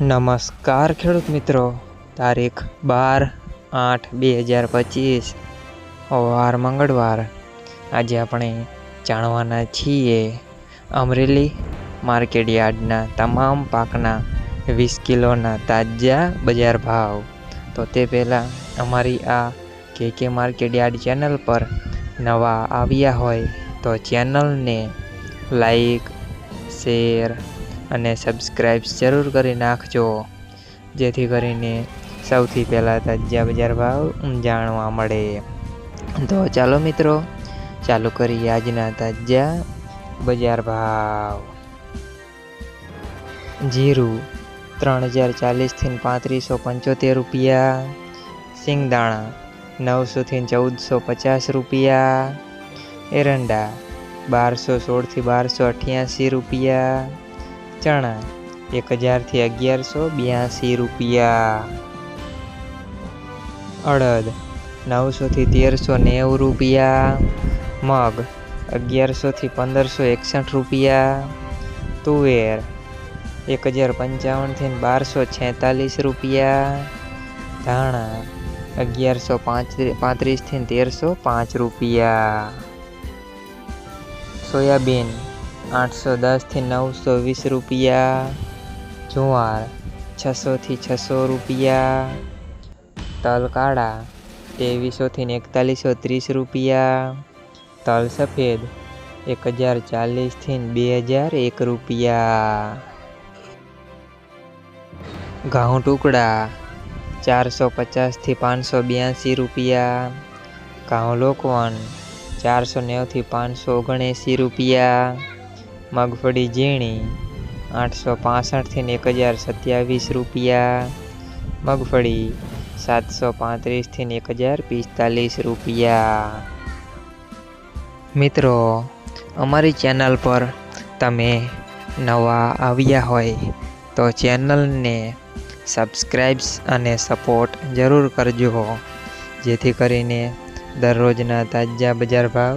નમસ્કાર ખેડૂત મિત્રો. તારીખ બાર આઠ બે હજાર પચીસ, વાર મંગળવાર. આજે આપણે જાણવાના છીએ અમરેલી માર્કેટ યાર્ડના તમામ પાકના વીસ કિલોના તાજા બજાર ભાવ. તો તે પહેલાં અમારી આ કે કે માર્કેટ યાર્ડ ચેનલ પર નવા આવ્યા હોય તો ચેનલને લાઈક, શેર અને સબસ્ક્રાઈબ જરૂર કરી નાખજો. જેથી કરીને સૌથી પહેલાં તાજા બજાર ભાવ જાણવા મળે. તો ચાલો મિત્રો, ચાલુ કરીએ આજના તાજા બજાર ભાવ. જીરું ત્રણ હજાર ચાલીસથી પાંત્રીસો પંચોતેર રૂપિયા. સિંગદાણા નવસોથી ચૌદસો પચાસ રૂપિયા. એરંડા બારસો સોળથી બારસો અઠ્યાસી રૂપિયા. ચણા એક હજારથી અગિયારસો બ્યાસી રૂપિયા. અડદ નવસોથી તેરસો નેવું રૂપિયા. મગ અગિયારસોથી પંદરસો એકસઠ રૂપિયા. તુવેર, એક હજાર પંચાવનથી બારસો છેતાલીસ રૂપિયા. ધાણા, અગિયારસો પાંત્રીસથી તેરસો પાંચ રૂપિયા. સોયાબીન આઠસો દસથી નવસો વીસ રૂપિયા. જુવાર, છસોથી છસો રૂપિયા. તલ કાળા ત્રેવીસોથી એકતાલીસો ત્રીસ રૂપિયા. તલ સફેદ એક હજાર ચાલીસથી બે હજાર એક રૂપિયા. ઘઉં ટુકડા ચારસો પચાસથી પાંચસો બ્યાસી રૂપિયા. ઘઉં લોકવન ચારસો નેવથી પાંચસો ઓગણએંસી રૂપિયા. મગફળી ઝીણી, આઠસો પાસઠથી એક હજાર સત્યાવીસ રૂપિયા. મગફળી સાતસો પાંત્રીસથી એક હજાર પિસ્તાલીસ રૂપિયા. મિત્રો, અમારી ચેનલ પર તમે નવા આવ્યા હોય તો ચેનલને સબસ્ક્રાઈબ્સ અને સપોર્ટ જરૂર કરજો, જેથી કરીને દરરોજના તાજા બજાર ભાવ